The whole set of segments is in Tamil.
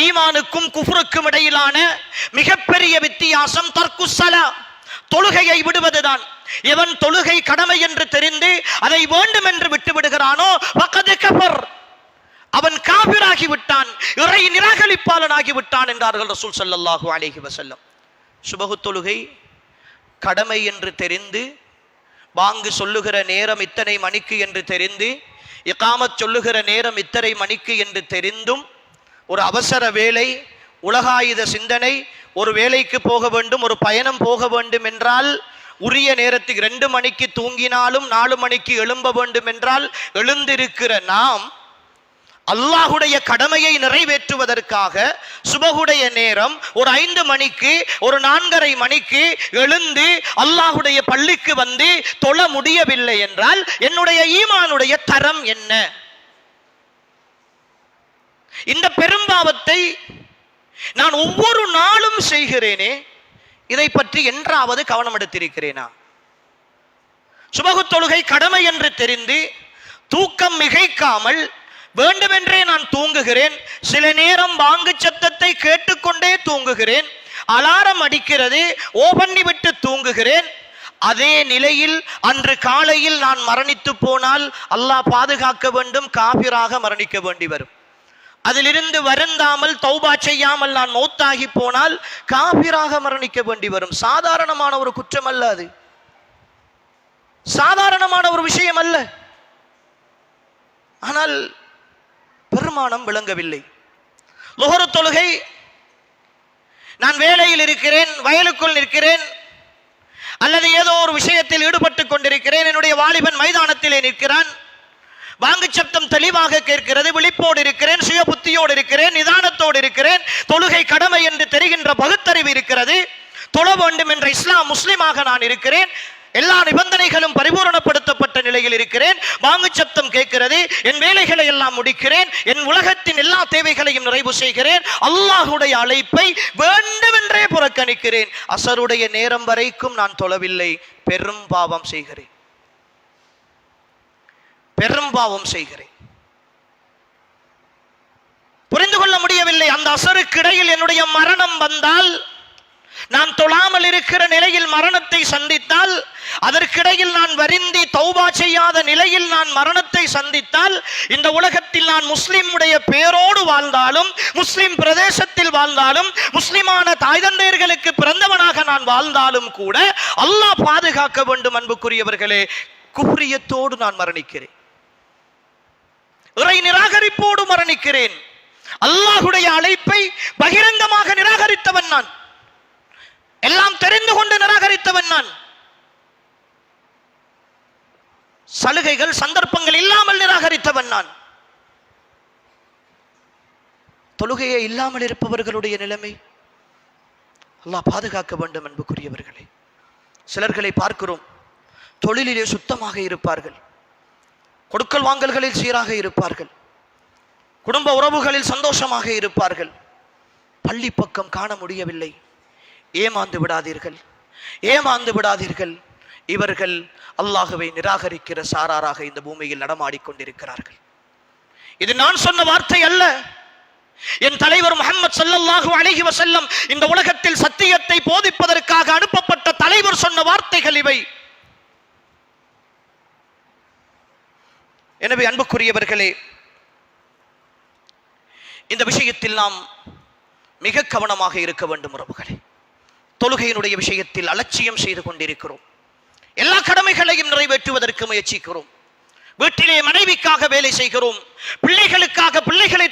ஈமானுக்கும் குஃபுருக்கும் இடையிலான மிகப்பெரிய வித்தியாசம் தர்க்குசலா. தொழுகையை விடுவதுதான். எவன் தொழுகை கடமை என்று தெரிந்து அதை வேண்டும் என்று விட்டு விடுகிறானோ வக்கது கபர் அவன் காபிராகி விட்டான் இறை நிராகரிப்பாளனாகி விட்டான் என்றார்கள் ரசூல் ஸல்லல்லாஹு அலேஹி வசல்லம் சுபகு தொழுகை கடமை என்று தெரிந்து வாங்கு சொல்லுகிற நேரம் இத்தனை மணிக்கு என்று தெரிந்து இக்காமத் சொல்லுகிற நேரம் இத்தனை மணிக்கு என்று தெரிந்தும் ஒரு அவசர வேலை உலகாயுத சிந்தனை ஒரு வேலைக்கு போக வேண்டும் ஒரு பயணம் போக வேண்டும் என்றால் உரிய நேரத்துக்கு ரெண்டு மணிக்கு தூங்கினாலும் நாலு மணிக்கு எழும்ப வேண்டும் என்றால் எழுந்திருக்கிற நாம் அல்லாஹுடைய கடமையை நிறைவேற்றுவதற்காக சுபகுடைய நேரம் ஒரு ஐந்து மணிக்கு ஒரு நான்கரை மணிக்கு எழுந்து அல்லாஹுடைய பள்ளிக்கு வந்து தொழ முடியவில்லை என்றால் என்னுடைய ஈமானுடைய தரம் என்ன? இந்த பெரும்பாவத்தை நான் ஒவ்வொரு நாளும் செய்கிறேனே இதை பற்றி என்றாவது கவனம் எடுத்திருக்கிறேனா? சுபகு தொழுகை கடமை என்று தெரிந்து தூக்கம் மிகைக்காமல் வேண்டுமென்றே நான் தூங்குகிறேன் சில நேரம் வாங்கு சத்தத்தை கேட்டுக்கொண்டே தூங்குகிறேன் அலாரம் அடிக்கிறது ஓ பண்ணி விட்டு தூங்குகிறேன் அதே நிலையில் அன்று காலையில் நான் மரணித்து போனால் அல்லாஹ் பாதுகாக்க வேண்டும் காபிராக மரணிக்க வேண்டி வரும். அதிலிருந்து வருந்தாமல் தௌபா செய்யாமல் நான் மௌத்தாகி போனால் காபிராக மரணிக்க வேண்டி வரும். சாதாரணமான ஒரு குற்றம் அல்ல அது. சாதாரணமான ஒரு விஷயம் அல்ல. ஆனால் பெருமானம் விளங்கவில்லை. முகர தொழுகை நான் வேலையில் இருக்கிறேன் வயலுக்குள் நிற்கிறேன் அல்லது ஏதோ ஒரு விஷயத்தில் ஈடுபட்டு கொண்டிருக்கிறேன் என்னுடைய வாலிபன் மைதானத்திலே நிற்கிறான் வாங்கு சப்தம் தெளிவாக கேட்கிறது விழிப்போடு இருக்கிறேன் சுய புத்தியோடு இருக்கிறேன் நிதானத்தோடு இருக்கிறேன் தொழுகை கடமை என்று தெரிகின்ற பகுத்தறிவு இருக்கிறது. தொழ வேண்டும் என்ற இஸ்லாம் முஸ்லிமாக நான் இருக்கிறேன். எல்லா நிபந்தனைகளும் பரிபூரணப்படுத்தப்பட்ட நிலையில் இருக்கிறேன். வாங்கு சப்தம் கேட்கிறது என் வேலைகளை எல்லாம் முடிக்கிறேன் என் உலகத்தின் எல்லா தேவைகளையும் நிறைவு செய்கிறேன். அல்லாஹுடைய அழைப்பை வேண்டுமென்றே புறக்கணிக்கிறேன். அசருடைய நேரம் வரைக்கும் நான் தொழவில்லை பெரும் பாவம் செய்கிறேன். பெரும்பாவம் செய்கிறேன். புரிந்து கொள்ள முடியவில்லை. அந்த அசருக்கிடையில் என்னுடைய மரணம் வந்தால் நான் தொழாமல் இருக்கிற நிலையில் மரணத்தை சந்தித்தால் அதற்கிடையில் நான் வருந்தி தௌபா செய்யாத நிலையில் நான் மரணத்தை சந்தித்தால் இந்த உலகத்தில் நான் முஸ்லிமுடைய பேரோடு வாழ்ந்தாலும் முஸ்லிம் பிரதேசத்தில் வாழ்ந்தாலும் முஸ்லிமான தாய் தந்தையர்களுக்கு பிறந்தவனாக நான் வாழ்ந்தாலும் கூட அல்லாஹ் பாதுகாக்க வேண்டும் அன்புக்குரியவர்களே. குஹ்ரியத்தோடு நான் மரணிக்கிறேன். இறை நிராகரிப்போடு மரணிக்கிறேன். அல்லாஹுடைய அழைப்பை பகிரங்கமாக நிராகரித்தவன் நான். எல்லாம் தெரிந்து கொண்டு நிராகரித்தவன் நான். சலுகைகள் சந்தர்ப்பங்கள் இல்லாமல் நிராகரித்தவன் நான். தொழுகையே இல்லாமல் இருப்பவர்களுடைய நிலைமை. அல்லாஹ் பாதுகாக்க வேண்டும் என்புக்குரியவர்களே சிலர்களை பார்க்கிறோம். தொழிலிலே சுத்தமாக இருப்பார்கள். கொடுக்கல் வாங்கல்களில் சீராக இருப்பார்கள். குடும்ப உறவுகளில் சந்தோஷமாக இருப்பார்கள். பள்ளி பக்கம் காண முடியவில்லை. ஏமாந்து விடாதீர்கள். ஏமாந்து விடாதீர்கள். இவர்கள் அல்லாஹுவை நிராகரிக்கிற சாராராக இந்த பூமியில் நடமாடிக்கொண்டிருக்கிறார்கள் இது நான் சொன்ன வார்த்தை அல்ல. என் தலைவர் முகமது ஸல்லல்லாஹு அலைஹி செல்லம் இந்த உலகத்தில் சத்தியத்தை போதிப்பதற்காக அனுப்பப்பட்ட தலைவர் சொன்ன வார்த்தைகள் இவை. எனவே அன்புக்குரியவர்களே இந்த விஷயத்தில் நாம் மிக கவனமாக இருக்க வேண்டும் உறவுகளே. தொழுகையினுடைய விஷயத்தில் அலட்சியம் செய்து கொண்டிருக்கிறோம். எல்லா கடமைகளையும் நிறைவேற்றுவதற்கு முயற்சிக்கிறோம். வீட்டிலே மனைவிக்காக வேலை செய்கிறோம். பிள்ளைகளுக்காக பிள்ளைகளை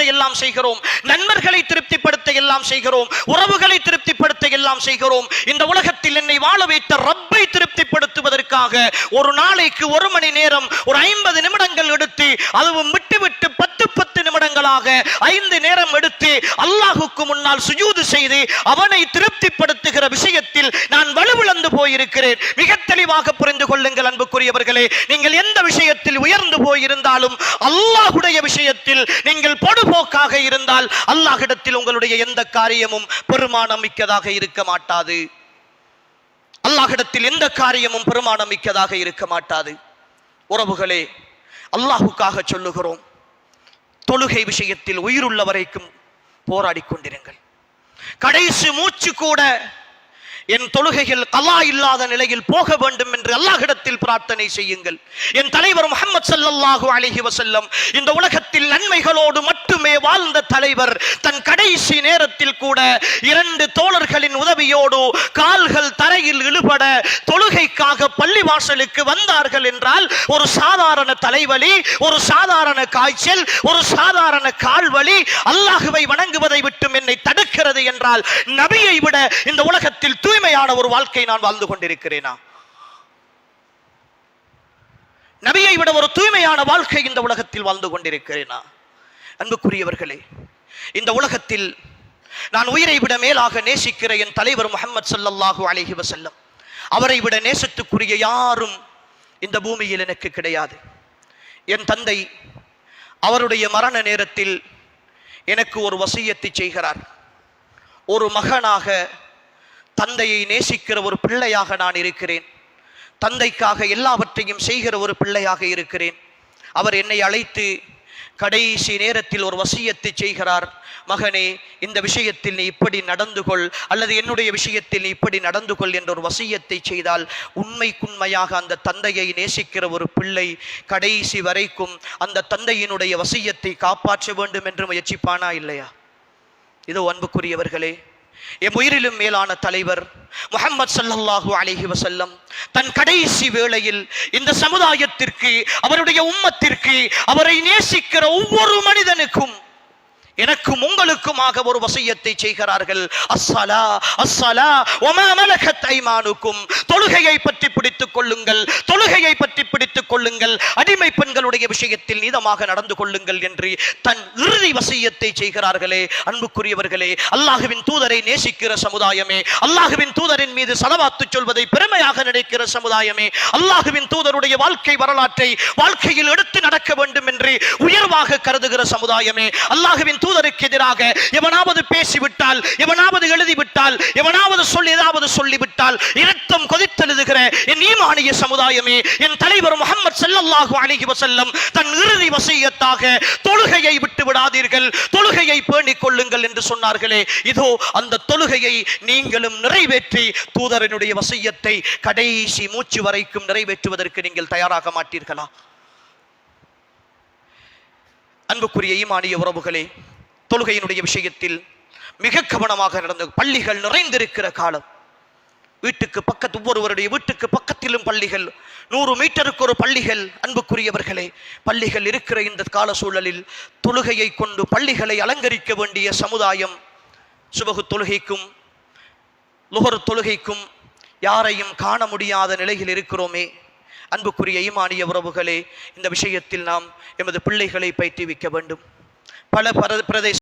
திருப்திப்படுத்த எல்லாம் செய்கிறோம். நண்பர்களை திருப்திப்படுத்த எல்லாம் செய்கிறோம். உறவுகளை திருப்திப்படுத்த எல்லாம் செய்கிறோம். இந்த உலகத்தில் என்னை வாழ வைத்த ரப்பை திருப்திப்படுத்துவதற்காக ஒரு நாளைக்கு ஒரு மணி நேரம் ஒரு ஐம்பது நிமிடங்கள் எடுத்து அதுவும் விட்டுவிட்டு பத்து பத்து நிமிடங்களாக ஐந்து நேரம் எடுத்து அல்லாஹுக்கு முன்னால் சுஜூது செய்து அவனை திருப்திப்படுத்துகிற விஷயத்தில் நான் வலுவிழந்து போயிருக்கிறேன். மிக தெளிவாக புரிந்து கொள்ளுங்கள் அன்புக்குரியவர்களே. நீங்கள் எந்த விஷயத்தில் உயர்ந்து போயிருந்தாலும் அல்லாஹுடைய விஷயத்தில் நீங்கள் பொடுபோக்காக இருந்தால் அல்லாஹிடத்தில் உங்களுடைய எந்த காரியமும் பெருமானம் மிக்கதாக இருக்க மாட்டாது. அல்லாஹிடத்தில் எந்த காரியமும் பெருமானம் மிக்கதாக இருக்க மாட்டாது. உறவுகளே அல்லாஹுக்காக சொல்லுகிறோம். தொழுகை விஷயத்தில் உயிருள்ள வரைக்கும் போராடி கொண்டிருங்கள். கடைசி மூச்சு கூட என் தொழுகைகள் கலா இல்லாத நிலையில் போக வேண்டும் என்று அல்லாஹிடத்தில் பிரார்த்தனை செய்யுங்கள். என் தலைவர் முகமது சல்லாஹு அலைஹி வசல்லம் இந்த உலகத்தில் நன்மைகளோடு மட்டுமே வாழ்ந்த தலைவர் தன் கடைசி நேரத்தில் கூட இரண்டு தோழர்களின் உதவியோடு கால்கள் தரையில் இழுபட தொழுகைக்காக பள்ளி வாசலுக்கு வந்தார்கள் என்றால் ஒரு சாதாரண தலைவலி ஒரு சாதாரண காய்ச்சல் ஒரு சாதாரண கால்வழி அல்லாஹுவை வணங்குவதை விட்டும் என்னை தடுக்கிறது என்றால் நபியை விட இந்த உலகத்தில் தூய்மையான ஒரு வாழ்க்கை நான் வாழ்ந்து கொண்டிருக்கிறேனா? நபியை விட ஒரு தூய்மையான வாழ்க்கை இந்த உலகத்தில் வாழ்ந்து கொண்டிருக்கிறேனா? அன்புக்குரியவர்களே இந்த உலகத்தில் நான் உயிரை விட மேலாக நேசிக்கிற என் தலைவர் முகமது சல்லல்லாஹு அலஹி வசல்லம் அவரை விட நேசத்துக்குரிய யாரும் இந்த பூமியில் எனக்கு கிடையாது. என் தந்தை அவருடைய மரண நேரத்தில் எனக்கு ஒரு வசியத்தை செய்கிறார். ஒரு மகனாக தந்தையை நேசிக்கிற ஒரு பிள்ளையாக நான் இருக்கிறேன். தந்தைக்காக எல்லாவற்றையும் செய்கிற ஒரு பிள்ளையாக இருக்கிறேன். அவர் என்னை அழைத்து கடைசி நேரத்தில் ஒரு வசியத்தை செய்கிறார். மகனே இந்த விஷயத்தில் நீ இப்படி நடந்து கொள் அல்லது என்னுடைய விஷயத்தில் நீ இப்படி நடந்து கொள் என்ற ஒரு வசியத்தை செய்தால் உண்மைக்குண்மையாக அந்த தந்தையை நேசிக்கிற ஒரு பிள்ளை கடைசி வரைக்கும் அந்த தந்தையினுடைய வசியத்தை காப்பாற்ற வேண்டும் என்று முயற்சிப்பானா இல்லையா? இதோ அன்புக்குரியவர்களே என் உயிரிலும் மேலான தலைவர் முகமது ஸல்லல்லாஹு அலைஹி வசல்லம் தன் கடைசி வேளையில் இந்த சமுதாயத்திற்கு அவருடைய உம்மத்திற்கு அவரை நேசிக்கிற ஒவ்வொரு மனிதனுக்கும் எனக்கும் உங்களுக்குமாக ஒரு வசியத்தை செய்கிறார்கள். அஸ்ஸலா அஸ்ஸலா ஒமா மலகத் ஐமானுக்கும். தொழுகையை பற்றி பிடித்துக் கொள்ளுங்கள். தொழுகையை பற்றி பிடித்துக் கொள்ளுங்கள். அடிமை பெண்களுடைய விஷயத்தில் நீதமாக நடந்து கொள்ளுங்கள் என்று தன் இறுதி வசியத்தை செய்கிறார்களே. அன்புக்குரியவர்களே அல்லாஹுவின் தூதரை நேசிக்கிற சமுதாயமே அல்லாஹுவின் தூதரின் மீது சலவாத்து சொல்வதை பெருமையாக நினைக்கிற சமுதாயமே அல்லாஹுவின் தூதருடைய வாழ்க்கை வரலாற்றை வாழ்க்கையில் எடுத்து நடக்க வேண்டும் என்று உயர்வாக கருதுகிற சமுதாயமே அல்லாஹுவின் தூதருக்கு எதிராக எவனாவது பேசிவிட்டால் எவனாவது எழுதிவிட்டால் எவனாவது சொல் ஏதாவது சொல்லிவிட்டால் இரத்தம் கொதித்தெழுதுகிற என் ஈமானிய சமுதாயமே என் தலைவர் முகமது செல்லல்லாஹு அலைஹி வசல்லம் தன் இறுதி வசியத்தாக தொழுகையை விட்டு விடாதீர்கள் தொழுகையை பேணிக் கொள்ளுங்கள் என்று சொன்னார்களே. இதோ அந்த தொழுகையை நீங்களும் நிறைவேற்றி தூதரனுடைய வசியத்தை கடைசி மூச்சு வரைக்கும் நிறைவேற்றுவதற்கு நீங்கள் தயாராக மாட்டீர்களா? அன்புக்குரிய ஈமானிய உறவுகளே தொழுகையினுடைய விஷயத்தில் மிக கவனமாக நடந்த பள்ளிகள் நிறைந்திருக்கிற காலம். வீட்டுக்கு பக்கத்து ஒவ்வொருவருடைய வீட்டுக்கு பக்கத்திலும் பள்ளிகள். நூறு மீட்டருக்கு ஒரு பள்ளிகள் அன்புக்குரியவர்களே. பள்ளிகள் இருக்கிற இந்த கால சூழலில் தொழுகையை கொண்டு பள்ளிகளை அலங்கரிக்க வேண்டிய சமுதாயம் சுபகு தொழுகைக்கும் லுகர் தொழுகைக்கும் யாரையும் காண முடியாத நிலையில் இருக்கிறோமே. அன்புக்குரிய ஈமானிய உறவுகளே இந்த விஷயத்தில் நாம் எமது பிள்ளைகளை பயிற்றுவிக்க வேண்டும். பல பிரதேச